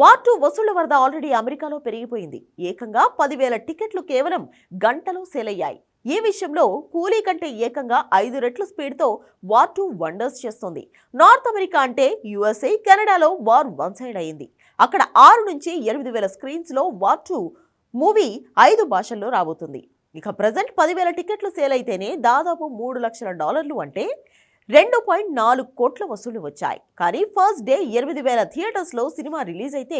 War two వసూళ్ళ వరద already అమెరికాలో పెరిగిపోయింది. ఏకంగా పదివేల టికెట్లు కేవలం గంటలో సేల్ అయ్యాయి ఈ విషయంలో కూలీ కంటే ఏకంగా ఐదు రెట్లు స్పీడ్తో వార్ టూ వండర్స్ చేస్తోంది. నార్త్ అమెరికా అంటే యుఎస్ఏ కెనడాలో వార్ వన్ సైడ్ అయింది. అక్కడ ఆరు నుంచి ఎనిమిది వేల స్క్రీన్స్లో వార్ టూ మూవీ ఐదు భాషల్లో రాబోతుంది. ఇక ప్రజెంట్ పదివేల టికెట్లు సేల్ అయితేనే దాదాపు మూడు లక్షల డాలర్లు అంటే రెండు పాయింట్ నాలుగు కోట్ల వసూళ్ళు వచ్చాయి. కానీ ఫస్ట్ డే ఎనిమిది వేల థియేటర్స్లో సినిమా రిలీజ్ అయితే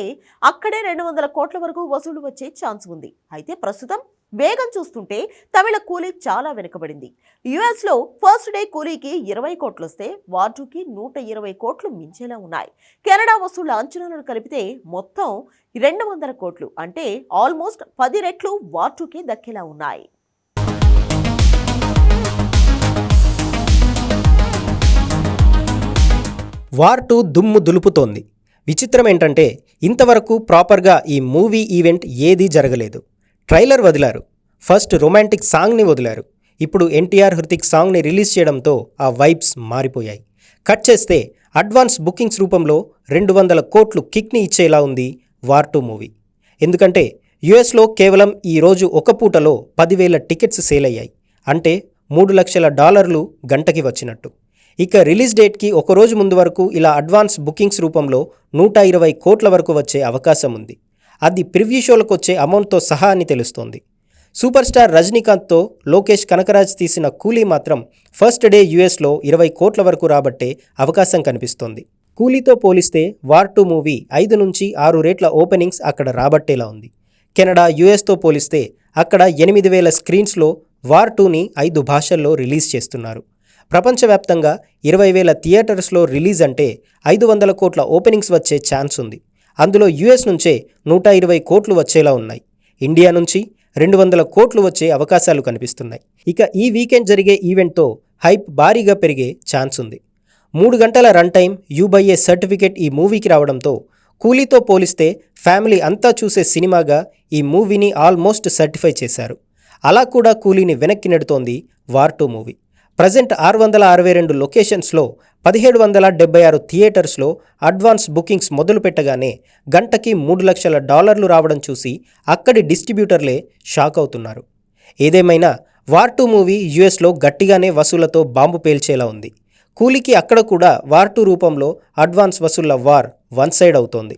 అక్కడే రెండు వందల కోట్ల వరకు వసూలు వచ్చే ఛాన్స్ ఉంది. అయితే ప్రస్తుతం వేగం చూస్తుంటే తమిళ కూలీ చాలా వెనుకబడింది. యుఎస్లో ఫస్ట్ డే కూలీకి ఇరవై కోట్లు వస్తే వార్డుకి నూట ఇరవై కోట్లు మించేలా ఉన్నాయి. కెనడా వసూళ్ళ అంచనాలను కలిపితే మొత్తం రెండు వందల కోట్లు అంటే ఆల్మోస్ట్ పది రెట్లు వార్డుకి దక్కేలా ఉన్నాయి. వార్ టూ దుమ్ము దులుపుతోంది. విచిత్రం ఏంటంటే ఇంతవరకు ప్రాపర్గా ఈ మూవీ ఈవెంట్ ఏదీ జరగలేదు. ట్రైలర్ వదిలారు. ఫస్ట్ రొమాంటిక్ సాంగ్ని వదిలారు. ఇప్పుడు ఎన్టీఆర్ హృతిక్ సాంగ్ని రిలీజ్ చేయడంతో ఆ వైబ్స్ మారిపోయాయి. కట్ చేస్తే అడ్వాన్స్ బుకింగ్స్ రూపంలో రెండు వందల కోట్లు కిక్ని ఇచ్చేలా ఉంది వార్ టూ మూవీ. ఎందుకంటే యుఎస్లో కేవలం ఈ రోజు ఒక పూటలో పదివేల టికెట్స్ సేల్ అయ్యాయి అంటే మూడు లక్షల డాలర్లు గంటకి వచ్చినట్టు. ఇక రిలీజ్ డేట్కి ఒకరోజు ముందు వరకు ఇలా అడ్వాన్స్ బుకింగ్స్ రూపంలో నూట ఇరవై కోట్ల వరకు వచ్చే అవకాశం ఉంది. అది ప్రివ్యూ షోలకు వచ్చే అమౌంట్తో సహా అని తెలుస్తోంది. సూపర్ స్టార్ రజనీకాంత్తో లోకేష్ కనకరాజ్ తీసిన కూలీ మాత్రం ఫస్ట్ డే యుఎస్లో ఇరవై కోట్ల వరకు రాబట్టే అవకాశం కనిపిస్తోంది. కూలీతో పోలిస్తే వార్ టూ మూవీ ఐదు నుంచి ఆరు రేట్ల ఓపెనింగ్స్ అక్కడ రాబట్టేలా ఉంది. కెనడా యుఎస్తో పోలిస్తే అక్కడ ఎనిమిది వేల స్క్రీన్స్లో వార్ టూని ఐదు భాషల్లో రిలీజ్ చేస్తున్నారు. ప్రపంచవ్యాప్తంగా ఇరవై వేల థియేటర్స్లో రిలీజ్ అంటే ఐదు వందల కోట్ల ఓపెనింగ్స్ వచ్చే ఛాన్స్ ఉంది. అందులో యుఎస్ నుంచే నూట ఇరవై కోట్లు వచ్చేలా ఉన్నాయి. ఇండియా నుంచి రెండు వందల కోట్లు వచ్చే అవకాశాలు కనిపిస్తున్నాయి. ఇక ఈ వీకెండ్ జరిగే ఈవెంట్తో హైప్ భారీగా పెరిగే ఛాన్స్ ఉంది. మూడు గంటల రన్ టైం యూబైఏ సర్టిఫికేట్ ఈ మూవీకి రావడంతో కూలీతో పోలిస్తే ఫ్యామిలీ అంతా చూసే సినిమాగా ఈ మూవీని ఆల్మోస్ట్ సర్టిఫై చేశారు. అలా కూడా కూలీని వెనక్కి నెడుతోంది వార్ టూ మూవీ. ప్రజెంట్ ఆరు వందల అరవై రెండు లొకేషన్స్లో పదిహేడు వందల డెబ్బై ఆరు థియేటర్స్లో అడ్వాన్స్ బుకింగ్స్ మొదలు పెట్టగానే గంటకి మూడు లక్షల డాలర్లు రావడం చూసి అక్కడి డిస్ట్రిబ్యూటర్లే షాక్ అవుతున్నారు. ఏదేమైనా వార్ టూ మూవీ యుఎస్లో గట్టిగానే వసూళ్ళతో బాంబు పేల్చేలా ఉంది. కూలీకి అక్కడ కూడా వార్ టూ రూపంలో అడ్వాన్స్ వసూళ్ళ వార్ వన్ సైడ్ అవుతోంది.